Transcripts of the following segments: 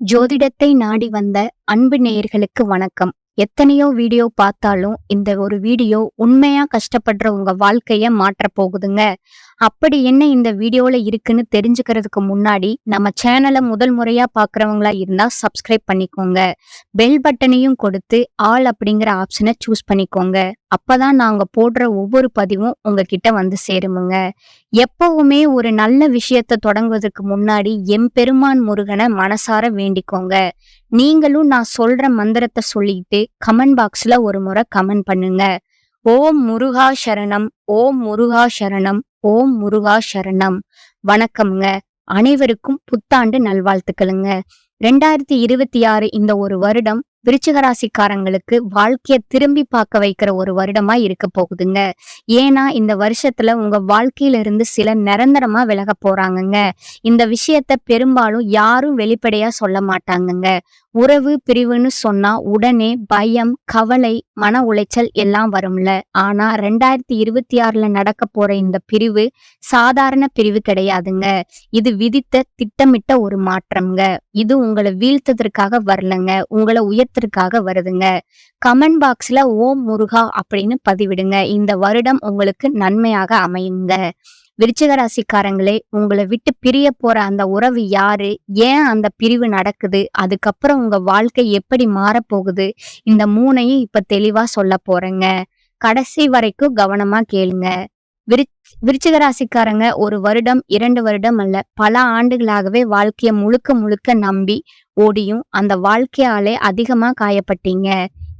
ஜோதிடத்தை நாடி வந்த அன்பு நேயர்களுக்கு வணக்கம். எத்தனையோ வீடியோ பார்த்தாலும் இந்த ஒரு வீடியோ உண்மையா கஷ்டப்படுற உங்க வாழ்க்கைய மாற்ற போகுதுங்க. அப்படி என்ன இந்த வீடியோல இருக்குன்னு தெரிஞ்சுக்கிறதுக்கு முன்னாடி நம்ம சேனலை முதல் முறையா பாக்குறவங்களா இருந்தா சப்ஸ்கிரைப் பண்ணிக்கோங்க. பெல் பட்டனையும் கொடுத்து ஆல் அப்படிங்கிற ஆப்ஷனை சூஸ் பண்ணிக்கோங்க. அப்பதான் நாங்க போடுற ஒவ்வொரு பதிவும் உங்ககிட்ட வந்து சேருமுங்க. எப்பவுமே ஒரு நல்ல விஷயத்தை தொடங்குவதற்கு முன்னாடி எம்பெருமான் முருகனை மனசார வேண்டிக்கோங்க. நீங்களும் நான் சொல்ற மந்திரத்தை சொல்லிட்டு கமெண்ட் பாக்ஸ்ல ஒரு முறை கமெண்ட் பண்ணுங்க. ஓம் முருகா சரணம் ஓம் முருகா சரணம் ஓம் முருகா சரணம். வணக்கம்ங்க. அனைவருக்கும் புத்தாண்டு நல்வாழ்த்துக்களுங்க. ரெண்டாயிரத்தி இருபத்தி ஆறு இந்த ஒரு வருடம் விருச்சிகராசிக்காரங்களுக்கு வாழ்க்கைய திரும்பி பார்க்க வைக்கிற ஒரு வருடமா இருக்க போகுதுங்க. ஏன்னா இந்த வருஷத்துல உங்க வாழ்க்கையில இருந்து சில நிரந்தரமா விலக போறாங்கங்க. இந்த விஷயத்த பெரும்பாலும் யாரும் வெளிப்படையா சொல்ல மாட்டாங்கங்க. உறவு பிரிவுன்னு சொன்னா உடனே பயம் கவலை மன உளைச்சல் எல்லாம் வரும்ல. ஆனா ரெண்டாயிரத்தி இருபத்தி ஆறுல நடக்க போற இந்த பிரிவு சாதாரண பிரிவு கிடையாதுங்க. இது விதித்த திட்டமிட்ட ஒரு மாற்றம்ங்க. இது உங்களை வீழ்த்ததற்காக வரலங்க. உங்களை பணத்திற்காக வருதுங்க. கமெண்ட் பாக்ஸ்ல ஓம் முருகா அப்படின்னு பதிவிடுங்க. இந்த வருடம் உங்களுக்கு நன்மையாக அமையுங்க. விருச்சிக ராசிக்காரங்களே உங்களை விட்டு பிரிய போற அந்த உறவு யாரு? ஏன் அந்த பிரிவு நடக்குது? அதுக்கப்புறம் உங்க வாழ்க்கை எப்படி மாறப்போகுது? இந்த மூணையும் இப்ப தெளிவா சொல்ல போறேங்க. கடைசி வரைக்கும் கவனமா கேளுங்க. விரு விருச்சிக ராசிக்காரங்க ஒரு வருடம் இரண்டு வருடம் அல்ல பல ஆண்டுகளாகவே வாழ்க்கைய முழுக்க முழுக்க நம்பி ஓடியும். அந்த வாழ்க்கையாலே அதிகமா காயப்பட்டீங்க.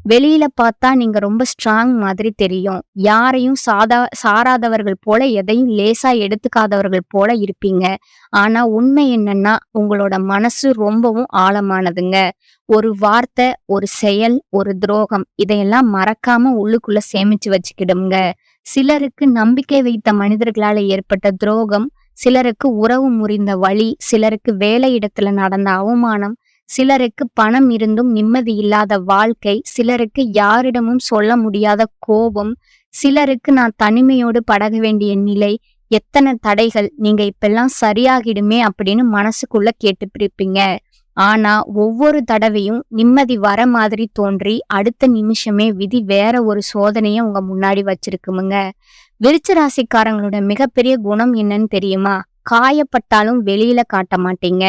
வெளியில பார்த்தா நீங்க ரொம்ப ஸ்ட்ராங் மாதிரி தெரியும். யாரையும் சாதா சாராதவர்கள் போல எதையும் லேசா எடுத்துக்காதவர்கள் போல இருப்பீங்க. ஆனா உண்மை என்னன்னா உங்களோட மனசு ரொம்பவும் ஆழமானதுங்க. ஒரு வார்த்தை ஒரு செயல் ஒரு துரோகம் இதையெல்லாம் மறக்காம உள்ளுக்குள்ள சேமிச்சு வச்சுக்கிடுங்க சிலருக்கு நம்பிக்கை வைத்த மனிதர்களால ஏற்பட்ட துரோகம் சிலருக்கு உறவு முறிந்த வழி சிலருக்கு வேலை இடத்துல நடந்த அவமானம் சிலருக்கு பணம் இருந்தும் நிம்மதி இல்லாத வாழ்க்கை சிலருக்கு யாரிடமும் சொல்ல முடியாத கோபம் சிலருக்கு நான் தனிமையோடு படக வேண்டிய நிலை எத்தனை தடைகள் நீங்க இப்பெல்லாம் சரியாகிடுமே அப்படின்னு மனசுக்குள்ள கேட்டு பிரிப்பீங்க ஆனா ஒவ்வொரு தடவையும் நிம்மதி வர மாதிரி தோன்றி அடுத்த நிமிஷமே விதி வேற ஒரு சோதனைய உங்க முன்னாடி வச்சிருக்குமுங்க. விருச்ச ராசிக்காரங்களோட மிகப்பெரிய குணம் என்னன்னு தெரியுமா? காயப்பட்டாலும் வெளியில காட்ட மாட்டீங்க.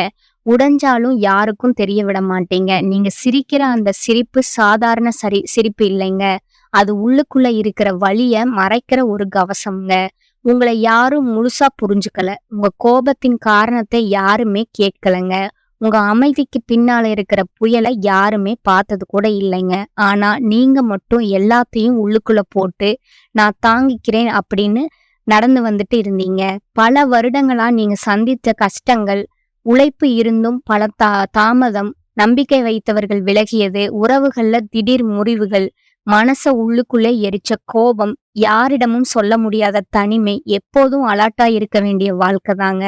உடைஞ்சாலும் யாருக்கும் தெரிய விட மாட்டீங்க. நீங்க சிரிக்கிற அந்த சிரிப்பு சாதாரண சரி சிரிப்பு இல்லைங்க. அது உள்ளுக்குள்ள இருக்கிற வழிய மறைக்கிற ஒரு கவசம்ங்க. உங்களை யாரும் முழுசா புரிஞ்சுக்கல. உங்க கோபத்தின் காரணத்தை யாருமே கேட்கலங்க. உங்க அமைதிக்கு பின்னால இருக்கிற புயலை யாருமே பார்த்தது கூட இல்லைங்க. ஆனா நீங்க மட்டும் எல்லாத்தையும் உள்ளுக்குள்ள போட்டு நான் தாங்கிக்கிறேன் அப்படின்னு நடந்து வந்துட்டு இருந்தீங்க. பல வருடங்களா நீங்க சந்தித்த கஷ்டங்கள் உழைப்பு இருந்தும் பல தா தாமதம் நம்பிக்கை வைத்தவர்கள் விலகியது உறவுகள்ல திடீர் முறிவுகள் மனச உள்ளுக்குள்ளே எரிச்ச கோபம் யாரிடமும் சொல்ல முடியாத தனிமை எப்போதும் அலாட்டா இருக்க வேண்டிய வாழ்க்கை தாங்க.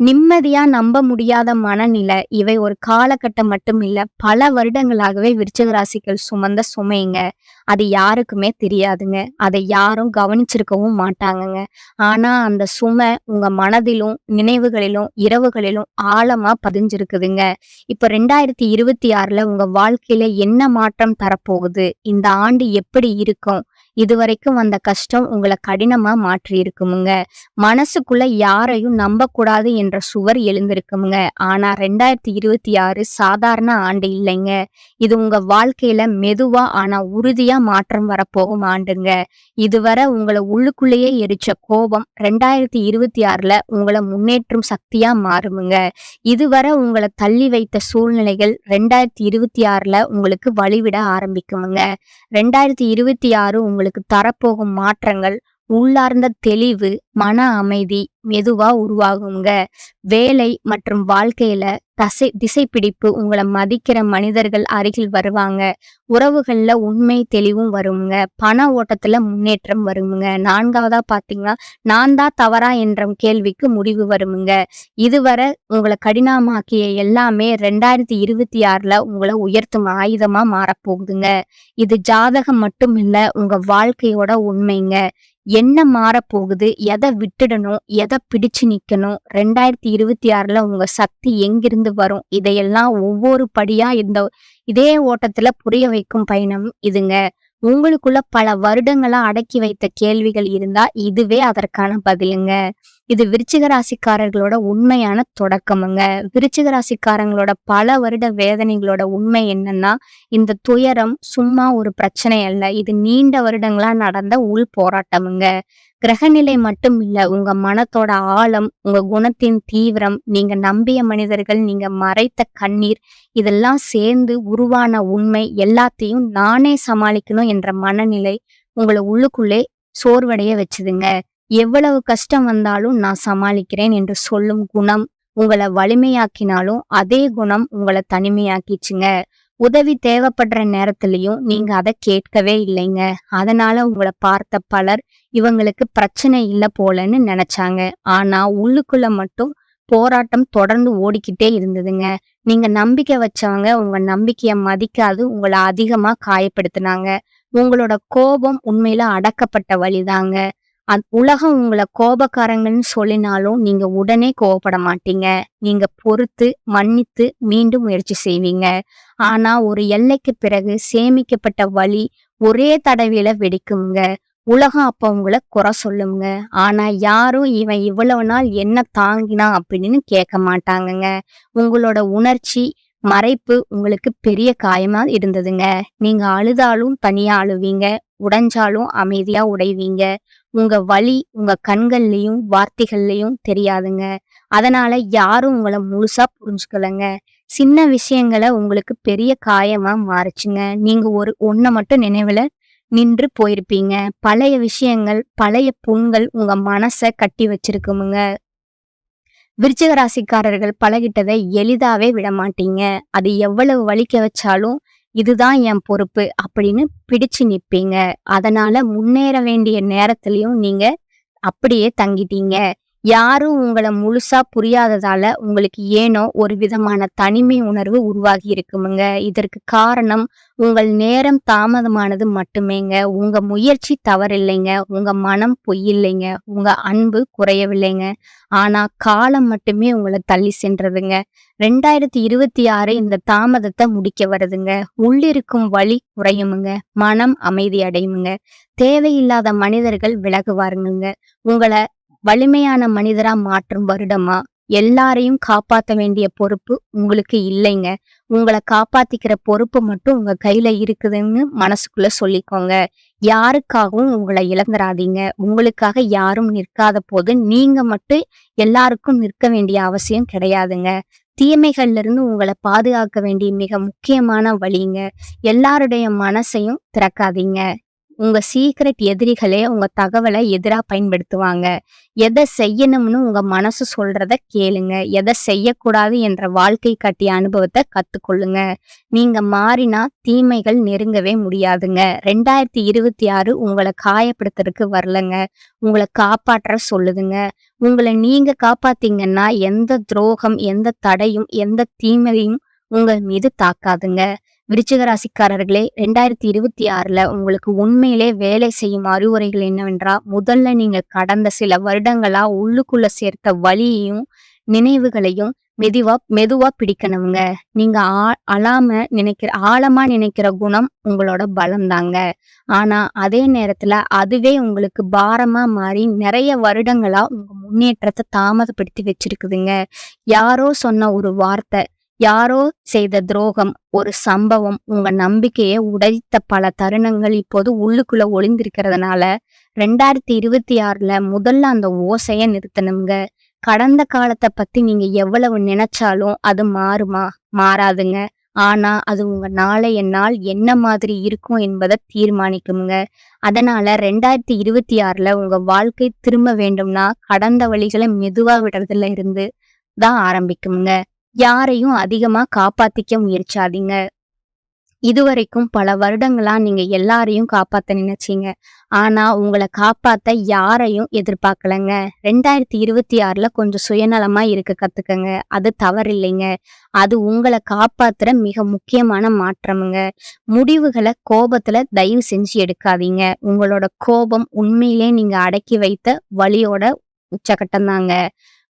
நிம்மதியா நம்ப முடியாத மனநிலை இவை ஒரு காலகட்டம் மட்டும் இல்ல பல வருடங்களாகவே விருச்சக ராசிகள் சுமந்த சுமைங்க. அது யாருக்குமே தெரியாதுங்க. அதை யாரும் கவனிச்சிருக்கவும் மாட்டாங்கங்க. ஆனா அந்த சுமை உங்க மனதிலும் நினைவுகளிலும் இரவுகளிலும் ஆழமா பதிஞ்சிருக்குதுங்க. இப்ப ரெண்டாயிரத்தி இருபத்தி ஆறுல உங்க வாழ்க்கையில என்ன மாற்றம் தரப்போகுது? இந்த ஆண்டு எப்படி இருக்கும்? இதுவரைக்கும் வந்த கஷ்டம் உங்களை கடினமா மாற்றி இருக்குமுங்க மனசுக்குள்ள யாரையும் நம்ப கூடாது என்ற சுவர் எழுந்திருக்குமுங்க. ஆனா ரெண்டாயிரத்தி இருபத்தி ஆறு சாதாரண ஆண்டு இல்லைங்க. இது உங்க வாழ்க்கையில மெதுவா ஆனா உறுதியா மாற்றம் வரப்போகும் ஆண்டுங்க. இதுவரை உங்களை உள்ளுக்குள்ளேயே எரிச்ச கோபம் ரெண்டாயிரத்தி இருபத்தி ஆறுல உங்களை முன்னேற்றும் சக்தியா மாறுமுங்க. இதுவரை உங்களை தள்ளி வைத்த சூழ்நிலைகள் ரெண்டாயிரத்தி இருபத்தி ஆறுல உங்களுக்கு வழிவிட ஆரம்பிக்குமுங்க. ரெண்டாயிரத்தி இருபத்தி ஆறு உங்களுக்கு தரப்போகும் மாற்றங்கள் உள்ளார்ந்த தெளிவு மன அமைதி மெதுவா உருவாகுங்க. வேலை மற்றும் வாழ்க்கையில தசை திசை பிடிப்பு உங்களை மதிக்கிற மனிதர்கள் அருகில் வருவாங்க. உறவுகள்ல உண்மை தெளிவும் வருங்க. பண ஓட்டத்துல முன்னேற்றம் வருங்க. நான்காவதா பாத்தீங்கன்னா நான் தான் தவறா என்ற கேள்விக்கு முடிவு வருமுங்க. இதுவரை உங்களை கடினமாக்கிய எல்லாமே ரெண்டாயிரத்தி இருபத்தி ஆறுல உங்களை உயர்த்தும் ஆயுதமா மாறப்போகுதுங்க. இது ஜாதகம் மட்டும் இல்ல உங்க வாழ்க்கையோட உண்மைங்க. என்ன மாறப்போகுது? எதை எதை விட்டுடணும் எதை பிடிச்சு நிக்கணும் ரெண்டாயிரத்தி இருபத்தி ஆறுல உங்க சக்தி எங்கிருந்து வரும்? இதையெல்லாம் ஒவ்வொரு படியா இந்த இதே ஓட்டத்துல புரிய வைக்கும் பயணம் இதுங்க. உங்களுக்குள்ள பல வருடங்களா அடக்கி வைத்த கேள்விகள் இருந்தா இதுவே அதற்கான பதிலுங்க. இது விருச்சிக ராசிக்காரர்களோட உண்மையான தொடக்கமுங்க. விருச்சிக ராசிக்காரங்களோட பல வருட வேதனைகளோட உண்மை என்னன்னா இந்த துயரம் சும்மா ஒரு பிரச்சனை அல்ல. இது நீண்ட வருடங்களா நடந்த உள் போராட்டமுங்க. கிரகநிலை மட்டும் இல்ல உங்க மனத்தோட ஆழம் உங்க குணத்தின் தீவிரம் நீங்க நம்பிய மனிதர்கள் நீங்க மறைத்த கண்ணீர் இதெல்லாம் சேர்ந்து உருவான உண்மை எல்லாத்தையும் நானே சமாளிக்கணும் என்ற மனநிலை உங்களை உள்ளுக்குள்ளே சோர்வடைய வச்சுதுங்க. எவ்வளவு கஷ்டம் வந்தாலும் நான் சமாளிக்கிறேன் என்று சொல்லும் குணம் உங்களை வலிமையாக்கினாலும் அதே குணம் உங்களை தனிமையாக்கிச்சுங்க. உதவி தேவைப்படுற நேரத்திலையும் நீங்க அதை கேட்கவே இல்லைங்க. அதனால உங்களை பார்த்த பலர் இவங்களுக்கு பிரச்சனை இல்லை போலன்னு நினைச்சாங்க. ஆனா உள்ளுக்குள்ள மட்டும் போராட்டம் தொடர்ந்து ஓடிக்கிட்டே இருந்ததுங்க. நீங்க நம்பிக்கை வச்சவங்க உங்க நம்பிக்கையை மதிக்காது உங்களை அதிகமா காயப்படுத்தினாங்க. உங்களோட கோபம் உண்மையில அடக்கப்பட்ட வழிதாங்க. அந் உலகம் உங்களை கோபக்காரங்கன்னு சொல்லினாலும் நீங்க உடனே கோவப்பட மாட்டீங்க. நீங்க பொறுத்து மன்னித்து மீண்டும் முயற்சி செய்வீங்க. ஆனா ஒரு எல்லைக்கு பிறகு சேமிக்கப்பட்ட வழி ஒரே தடவையில வெடிக்குங்க உலகம் அப்ப உங்களை குறை சொல்லுங்க ஆனா யாரும் இவன் இவ்வளவு நாள் என்ன தாங்கினான் அப்படின்னு கேட்க மாட்டாங்கங்க. உங்களோட உணர்ச்சி மறைப்பு உங்களுக்கு பெரிய காயமா இருந்ததுங்க. நீங்க அழுதாலும் தனியா அழுவீங்க. உடைஞ்சாலும் அமைதியா உடைவீங்க. உங்க வழி உங்க கண்கள்லயும் வார்த்தைகள்லயும் தெரியாதுங்க. அதனால யாரும் உங்களை முழுசா புரிஞ்சுக்கலங்க. சின்ன விஷயங்களை உங்களுக்கு பெரிய காயமா மாறுச்சுங்க. நீங்க ஒரு ஒன்ன மட்டும் நினைவுல நின்று போயிருப்பீங்க. பழைய விஷயங்கள் பழைய புண்கள் உங்க மனசை கட்டி வச்சிருக்குமுங்க. விருச்சிக ராசிக்காரர்கள் பழகிட்டதை எளிதாவே விட மாட்டீங்க அது எவ்வளவு வலிக்க வச்சாலும் இதுதான் என் பொறுப்பு அப்படின்னு பிடிச்சு நிற்பீங்க அதனால முன்னேற வேண்டிய நேரத்திலையும் நீங்க அப்படியே தங்கிட்டீங்க. யாரும் உங்களை முழுசா புரியாததால உங்களுக்கு ஏனோ ஒரு விதமான தனிமை உணர்வு உருவாகி இருக்குமுங்க. இதற்கு காரணம் உங்கள் நேரம் தாமதமானது மட்டுமேங்க. உங்க முயற்சி தவறில்லைங்க. உங்க மனம் பொய்யில்லைங்க. உங்க அன்பு குறையவில்லைங்க. ஆனா காலம் மட்டுமே உங்களை தள்ளி சென்றதுங்க. ரெண்டாயிரத்தி இருபத்தி ஆறு இந்த தாமதத்தை முடிக்க வருதுங்க. உள்ளிருக்கும் வழி குறையுமுங்க. மனம் அமைதி அடையுமுங்க. தேவையில்லாத மனிதர்கள் விலகுவாருங்க உங்களை வலிமையான மனிதரா மாற்றும் வருடமா? எல்லாரையும் காப்பாத்த வேண்டிய பொறுப்பு உங்களுக்கு இல்லைங்க. உங்களை காப்பாத்திக்கிற பொறுப்பு மட்டும் உங்க கையில இருக்குதுன்னு மனசுக்குள்ள சொல்லிக்கோங்க. யாருக்காகவும் உங்களை இழந்துராதீங்க உங்களுக்காக யாரும் நிற்காத போது நீங்க மட்டும் எல்லாருக்கும் நிற்க வேண்டிய அவசியம் கிடையாதுங்க. தீமைகள்ல இருந்து உங்களை பாதுகாக்க வேண்டிய மிக முக்கியமான வழிங்க. எல்லாருடைய மனசையும் திறக்காதீங்க. உங்க சீக்ரெட் எதிரிகளே உங்க தகவலை எதிரா பயன்படுத்துவாங்க. எதை செய்யணும்னு உங்க மனசு சொல்றத கேளுங்க. எதை செய்யக்கூடாது என்ற வாழ்க்கை காட்டிய அனுபவத்தை கத்துக்கொள்ளுங்க. நீங்க மாறினா தீமைகள் நெருங்கவே முடியாதுங்க. ரெண்டாயிரத்தி இருபத்தி ஆறு உங்களை காயப்படுத்துறதுக்கு வரலங்க. உங்களை காப்பாற்ற சொல்லுதுங்க. உங்களை நீங்க காப்பாத்தீங்கன்னா எந்த துரோகம் எந்த தடையும் எந்த தீமையும் உங்கள் மீது தாக்காதுங்க. விருச்சிக ராசிக்காரர்களே ரெண்டாயிரத்தி இருபத்தி ஆறுல உங்களுக்கு உண்மையிலே வேலை செய்யும் அறிவுரைகள் என்னவென்றா முதல்ல நீங்க கடந்த சில வருடங்களா உள்ளுக்குள்ள சேர்த்த வழியையும் நினைவுகளையும் மெதுவா மெதுவா பிடிக்கணுங்க. நீங்க ஆ அழாம நினைக்கிற ஆழமா நினைக்கிற குணம் உங்களோட பலம் தாங்க ஆனா அதே நேரத்துல அதுவே உங்களுக்கு பாரமா மாறி நிறைய வருடங்களா உங்க முன்னேற்றத்தை தாமதப்படுத்தி வச்சிருக்குதுங்க. யாரோ சொன்ன ஒரு வார்த்தை யாரோ செய்த துரோகம் ஒரு சம்பவம் உங்க நம்பிக்கையை உடைத்த பல தருணங்கள் இப்போது உள்ளுக்குள்ள ஒளிந்திருக்கிறதுனால ரெண்டாயிரத்தி இருபத்தி ஆறுல முதல்ல அந்த ஓசைய நிறுத்தணுங்க. கடந்த காலத்தை பத்தி நீங்க எவ்வளவு நினைச்சாலும் அது மாறுமா? மாறாதுங்க. ஆனா அது உங்க நாளைய நாள் என்ன மாதிரி இருக்கும் என்பதை தீர்மானிக்குங்க. அதனால ரெண்டாயிரத்தி இருபத்தி ஆறுல உங்க வாழ்க்கை திரும்ப வேண்டும்னா கடந்த வழிகளை மெதுவா விடுறதுல இருந்து தான் ஆரம்பிக்குங்க. யாரையும் அதிகமா காப்பாத்திக்க முயற்சாதீங்க. இதுவரைக்கும் பல வருடங்களா நீங்க எல்லாரையும் காப்பாத்த நினைச்சீங்க. ஆனா உங்களை காப்பாத்த யாரையும் எதிர்பார்க்கலங்க. ரெண்டாயிரத்தி இருபத்தி ஆறுல கொஞ்சம் சுயநலமா இருக்க கத்துக்கங்க. அது தவறில்லைங்க. அது உங்களை காப்பாத்துற மிக முக்கியமான மாற்றமுங்க. முடிவுகளை கோபத்துல தயவு செஞ்சு எடுக்காதீங்க. உங்களோட கோபம் உண்மையிலே நீங்க அடக்கி வைத்த வழியோட உச்சகட்டம் தாங்க.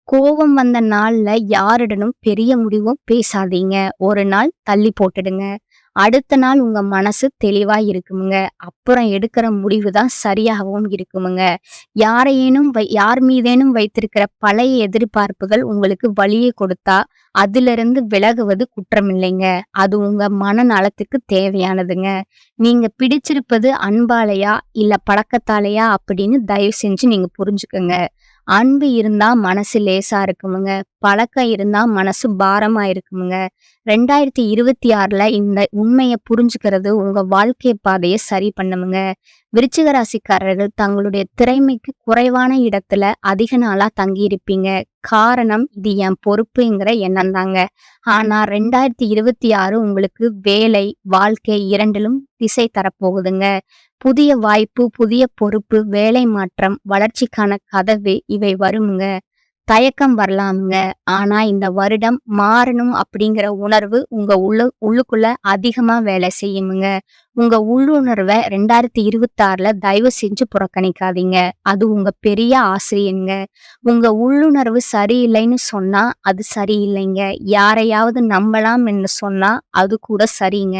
கோபம் வந்த நாள்ல யாருடனும் பெரிய முடிவும் பேசாதீங்க. ஒரு நாள் தள்ளி போட்டுடுங்க. அடுத்த நாள் உங்க மனசு தெளிவா இருக்குமுங்க. அப்புறம் எடுக்கிற முடிவு தான் சரியாகவும் இருக்குமுங்க. யாரையேனும் வை யார் மீதேனும் வைத்திருக்கிற பழைய எதிர்பார்ப்புகள் உங்களுக்கு வழியை கொடுத்தா அதிலிருந்து விலகுவது குற்றமில்லைங்க. அது உங்க மனநலத்துக்கு தேவையானதுங்க. நீங்க பிடிச்சிருப்பது அன்பாலையா இல்ல பழக்கத்தாலையா அப்படின்னு தயவு செஞ்சு நீங்க புரிஞ்சுக்கோங்க. அன்பு இருந்தா மனசு லேசா இருக்குமுங்க. பழக்கம் இருந்தா மனசு பாரமா இருக்குமுங்க. ரெண்டாயிரத்தி இருபத்தி ஆறுல இந்த உண்மையை புரிஞ்சுக்கிறது உங்க வாழ்க்கை பாதையை சரி பண்ணுமுங்க. விருச்சிக ராசிக்காரர்கள் தங்களுடைய திறமைக்கு குறைவான இடத்துல அதிக நாளா தங்கி இருப்பீங்க காரணம் இது என் பொறுப்புங்கிற எண்ணம் தாங்க. ஆனா ரெண்டாயிரத்தி இருபத்தி ஆறு உங்களுக்கு வேலை வாழ்க்கை இரண்டிலும் திசை தரப்போகுதுங்க. புதிய வாய்ப்பு புதிய பொறுப்பு வேலை மாற்றம் வளர்ச்சிக்கான கதவு இவை வருமுங்க. தயக்கம் வரலாமுங்க. ஆனா இந்த வருடம் மாறணும் அப்படிங்கிற உணர்வு உங்க உள்ளு உள்ளுக்குள்ள அதிகமா வேலை செய்யுமுங்க. உங்க உள்ளுணர்வை ரெண்டாயிரத்தி இருபத்தி ஆறுல தயவு செஞ்சு புறக்கணிக்காதீங்க. அது உங்க பெரிய ஆசிரியங்க உங்க உள்ளுணர்வு சரியில்லைன்னு சொன்னா அது சரியில்லைங்க. யாரையாவது நம்பலாம் என்று சொன்னா அது கூட சரிங்க.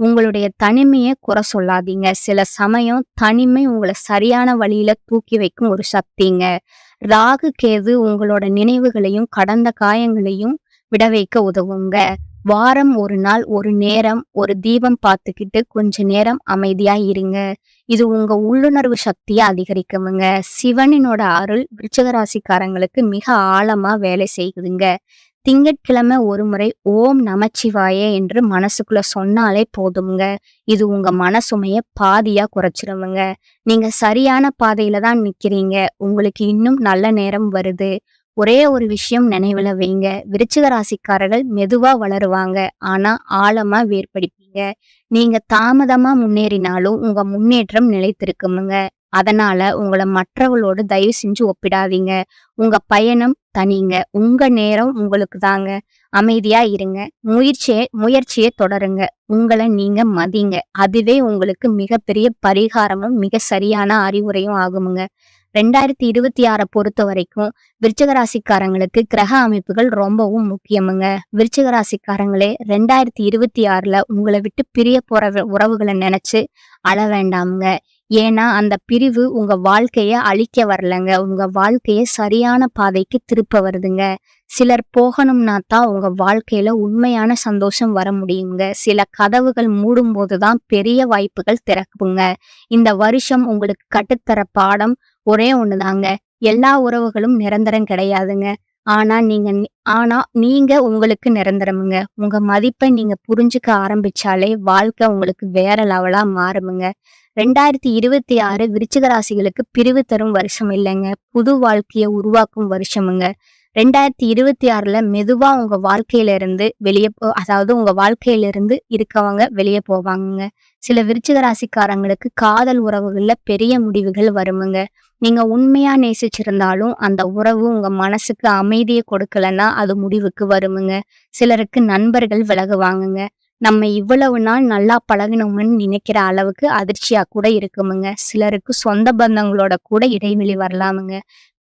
உங்களுடைய தனிமையை குறை சொல்லாதீங்க. சில சமயம் தனிமை உங்களை சரியான வழியில தூக்கி வைக்கும் ஒரு சக்திங்க. ராகு கேது உங்களோட நினைவுகளையும் கடந்த காயங்களையும் விட வைக்க உதவுங்க. வாரம் ஒரு நாள் ஒரு நேரம் ஒரு தீபம் பார்த்துக்கிட்டு கொஞ்ச நேரம் அமைதியா இருங்க. இது உங்க உள்ளுணர்வு சக்தியை அதிகரிக்கவுங்க சிவனினோட அருள் விருச்சகராசிக்காரங்களுக்கு மிக ஆழமா வேலை செய்யுதுங்க. திங்கட்கிழமை ஒரு முறை ஓம் நமச்சிவாய என்று மனசுக்குள்ள சொன்னாலே போதுங்க இது உங்க மனசுமைய பாதியா குறைச்சிருவங்க நீங்க சரியான பாதையில தான் நிக்கிறீங்க. உங்களுக்கு இன்னும் நல்ல நேரம் வருது. ஒரே ஒரு விஷயம் நினைவுல வைங்க. விருச்சிக ராசிக்காரர்கள் மெதுவா வளருவாங்க. ஆனா ஆழமா வேர்படிப்பீங்க. நீங்க தாமதமா முன்னேறினாலும் உங்க முன்னேற்றம் நிலைத்திருக்குமுங்க. அதனால உங்களை மற்றவங்களோடு தயவு செஞ்சு ஒப்பிடாதீங்க. உங்க பயணம் தனிங்க. உங்க நேரம் உங்களுக்கு தாங்க. அமைதியா இருங்க. முயற்சியை முயற்சியை தொடருங்க. உங்களை நீங்க மதிங்க. அதுவே உங்களுக்கு மிகப்பெரிய பரிகாரமும் மிக சரியான அறிவுரையும் ஆகுமுங்க. ரெண்டாயிரத்தி இருபத்தி ஆறை பொறுத்த வரைக்கும் விருச்சகராசிக்காரங்களுக்கு கிரக அமைப்புகள் ரொம்பவும் முக்கியமுங்க. விருச்சகராசிக்காரங்களே ரெண்டாயிரத்தி இருபத்தி ஆறுல உங்களை விட்டு பிரிய போற உறவுகளை நினைச்சு அழ வேண்டாமுங்க. ஏன்னா அந்த பிரிவு உங்க வாழ்க்கைய அழிக்க வரலங்க. உங்க வாழ்க்கைய சரியான பாதைக்கு திருப்ப வருதுங்க. சிலர் போகணும்னா தான் உங்க வாழ்க்கையில உண்மையான சந்தோஷம் வர முடியுங்க. சில கதவுகள் மூடும் போதுதான் பெரிய வாய்ப்புகள் திறக்குங்க. இந்த வருஷம் உங்களுக்கு கட்டுத்தர பாடம் ஒரே ஒண்ணுதாங்க. எல்லா உறவுகளும் நிரந்தரம் கிடையாதுங்க. ஆனா நீங்க ஆனா நீங்க உங்களுக்கு நிரந்தரமுங்க. உங்க மதிப்பை நீங்க புரிஞ்சுக்க ஆரம்பிச்சாலே வாழ்க்கை உங்களுக்கு வேற லெவலா மாறுமுங்க. ரெண்டாயிரத்தி இருபத்தி ஆறு விருச்சிக ராசிகளுக்கு பிரிவு தரும் வருஷம் இல்லைங்க. புது வாழ்க்கையை உருவாக்கும் வருஷமுங்க. ரெண்டாயிரத்தி இருபத்தி ஆறுல மெதுவா உங்க வாழ்க்கையில இருந்து வெளியே போ அதாவது உங்க வாழ்க்கையில இருந்து இருக்கவங்க வெளியே போவாங்க சில விருச்சிக ராசிக்காரங்களுக்கு காதல் உறவுகள்ல பெரிய முடிவுகள் வருமுங்க. நீங்க உண்மையா நேசிச்சிருந்தாலும் அந்த உறவு உங்க மனசுக்கு அமைதியை கொடுக்கலன்னா அது முடிவுக்கு வருமுங்க. சிலருக்கு நண்பர்கள் விலகுவாங்கங்க. நம்ம இவ்வளவு நாள் நல்லா பழகினோம்னு நினைக்கிற அளவுக்கு அதிர்ச்சியா கூட இருக்குமுங்க. சிலருக்கு சொந்த பந்தங்களோட கூட இடைவெளி வரலாமுங்க.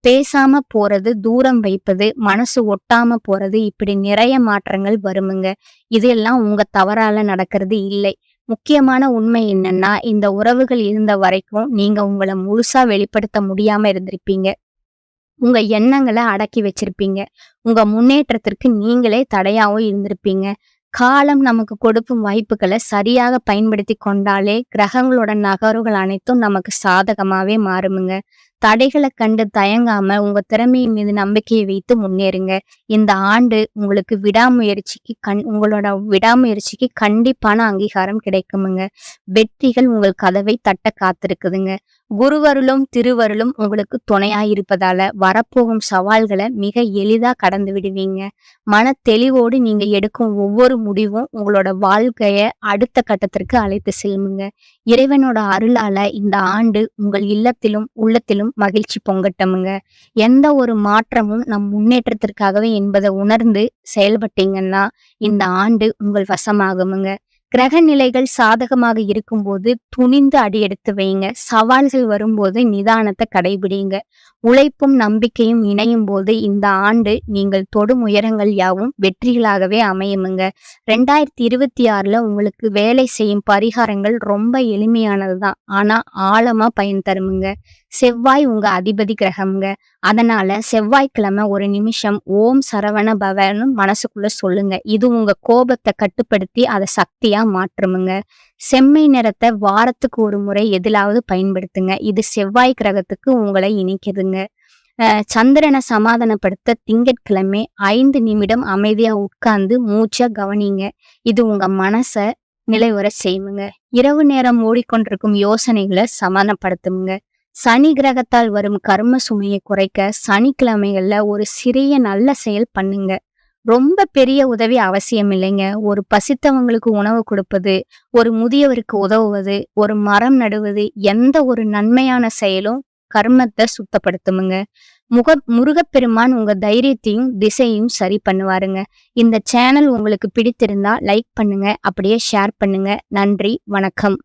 பேசாம போறது தூரம் வைப்பது மனசு ஒட்டாம போறது இப்படி நிறைய மாற்றங்கள் வருமுங்க. இதெல்லாம் உங்க தவறால நடக்கிறது இல்லை. முக்கியமான உண்மை என்னன்னா இந்த உறவுகள் இருந்த வரைக்கும் நீங்க உங்களை முழுசா வெளிப்படுத்த முடியாம இருந்திருப்பீங்க. உங்க எண்ணங்களை அடக்கி வச்சிருப்பீங்க. உங்க முன்னேற்றத்திற்கு நீங்களே தடையாவும் இருந்திருப்பீங்க. காலம் நமக்கு கொடுக்கும் வாய்ப்புகளை சரியாக பயன்படுத்தி கொண்டாலே கிரகங்களோட நகர்வுகள் அனைத்தும் நமக்கு சாதகமாவே மாறுமுங்க. தடைகளை கண்டு தயங்காம உங்க திறமை மீது நம்பிக்கையை வைத்து முன்னேறுங்க. இந்த ஆண்டு உங்களுக்கு விடாமுயற்சிக்கு கண் உங்களோட விடாமுயற்சிக்கு கண்டிப்பான அங்கீகாரம் கிடைக்குமுங்க. வெற்றிகள் உங்கள் கதவை தட்ட காத்திருக்குதுங்க. குருவருளும் திருவருளும் உங்களுக்கு துணையா இருப்பதால வரப்போகும் சவால்களை மிக எளிதா கடந்து விடுவீங்க. மன தெளிவோடு நீங்க எடுக்கும் ஒவ்வொரு முடிவும் உங்களோட வாழ்க்கைய அடுத்த கட்டத்திற்கு அழைத்து செல்லுங்க. இறைவனோட அருளால இந்த ஆண்டு உங்கள் இல்லத்திலும் உள்ளத்திலும் மகிழ்ச்சி பொங்கட்டமுங்க. எந்த ஒரு மாற்றமும் நம் முன்னேற்றத்திற்காகவே என்பதை உணர்ந்து செயல்பட்டீங்கன்னா இந்த ஆண்டு உங்கள் வசமாகுமுங்க. கிரக நிலைகள் சாதகமாக இருக்கும்போது துணிந்து அடியெடுத்து வைங்க. சவால்கள் வரும்போது நிதானத்தை கடைபிடிங்க. உழைப்பும் நம்பிக்கையும் இணையும் போது இந்த ஆண்டு நீங்கள் தொடும் உயரங்கள் யாவும் வெற்றிகளாகவே அமையுமுங்க. ரெண்டாயிரத்தி இருபத்தி ஆறுல உங்களுக்கு வேலை செய்யும் பரிகாரங்கள் ரொம்ப எளிமையானது தான் ஆனா ஆழமா பயன் தருமுங்க. செவ்வாய் உங்க அதிபதி கிரகம்ங்க. அதனால செவ்வாய்க்கிழமை ஒரு நிமிஷம் ஓம் சரவண பவன்னு மனசுக்குள்ள சொல்லுங்க. இது உங்க கோபத்தை கட்டுப்படுத்தி அதை சக்தியா மாற்றுமுங்க. செம்மை நிறத்தை வாரத்துக்கு ஒரு முறை எதிலாவது பயன்படுத்துங்க. இது செவ்வாய் கிரகத்துக்கு உங்களை இணைக்குதுங்க. சந்திரனை சமாதானப்படுத்த திங்கட்கிழமை ஐந்து நிமிடம் அமைதியா உட்கார்ந்து மூச்சா கவனிங்க. இது உங்க மனச நிலைவர செய்யுங்க. இரவு நேரம் ஓடிக்கொண்டிருக்கும் யோசனைகளை சமாதானப்படுத்துங்க சனி கிரகத்தால் வரும் கர்ம சுமையை குறைக்க சனிக்கிழமைகள்ல ஒரு சிறிய நல்ல செயல் பண்ணுங்க. ரொம்ப பெரிய உதவி அவசியம் இல்லைங்க. ஒரு பசித்தவங்களுக்கு உணவு கொடுப்பது ஒரு முதியவருக்கு உதவுவது ஒரு மரம் நடுவது எந்த ஒரு நன்மையான செயலும் கர்மத்தை சுத்தப்படுத்துமுங்க. முக முருகப்பெருமான் உங்க தைரியத்தையும் திசையையும் சரி பண்ணுவாருங்க. இந்த சேனல் உங்களுக்கு பிடித்திருந்தா லைக் பண்ணுங்க அப்படியே ஷேர் பண்ணுங்க. நன்றி வணக்கம்.